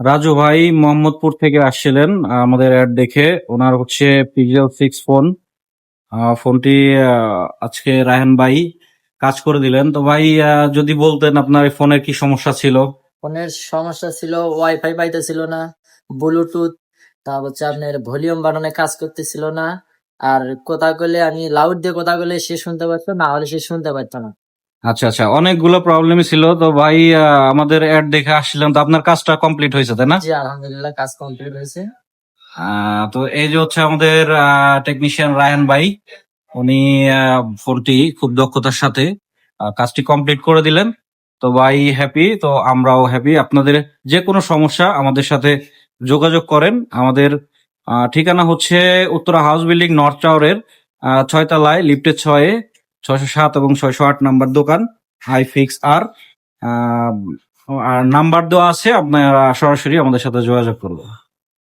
রাজু ভাই মোহাম্মদপুর থেকে আসছিলেন, আমাদের অ্যাড দেখে। ওনার হচ্ছে পিজিএল সিক্স ফোন ফোনটি আজকে রায়হান ভাই কাজ করে দিলেন। তো ভাই যদি বলতেন আপনার ফোনের কি সমস্যা ছিল? ফোনের সমস্যা ছিল ওয়াইফাই পাইতেছিল না ব্লুটুথ তারপর হচ্ছে আপনার ভলিউম বাড়ানো কাজ করতেছিল না। আর কথা বলে আমি লাউড দিয়ে কথা বলে সে শুনতে পারতো, না হলে সে শুনতে পারতো না। আচ্ছা আচ্ছা। অনেকগুলো প্রবলেমই ছিল। তো ভাই আমাদের অ্যাড দেখে আসছিলেন তো আপনার কাজটা কমপ্লিট হয়েছে তাই না? জি আলহামদুলিল্লাহ কাজ কমপ্লিট হয়েছে। তো এই যে হচ্ছে আমাদের টেকনিশিয়ান রায়ান ভাই উনি ফোনটি খুব দক্ষতার সাথে কাজটি কমপ্লিট করে দিলেন। তো ভাই হ্যাপি তো আমরাও হ্যাপি আপনাদের যে কোনো সমস্যা আমাদের সাথে যোগাযোগ করেন। আমাদের ঠিকানা হচ্ছে উত্তরা হাউস বিল্ডিং নর্থ টাওয়ারের ছয়তলায় লিফটের ছয়ে ছয়শো সাত এবং ছয়শো আট নাম্বার দোকান আই ফিক্স আর আর নাম্বার দেওয়া আছে, আপনারা সরাসরি আমাদের সাথে যোগাযোগ করবেন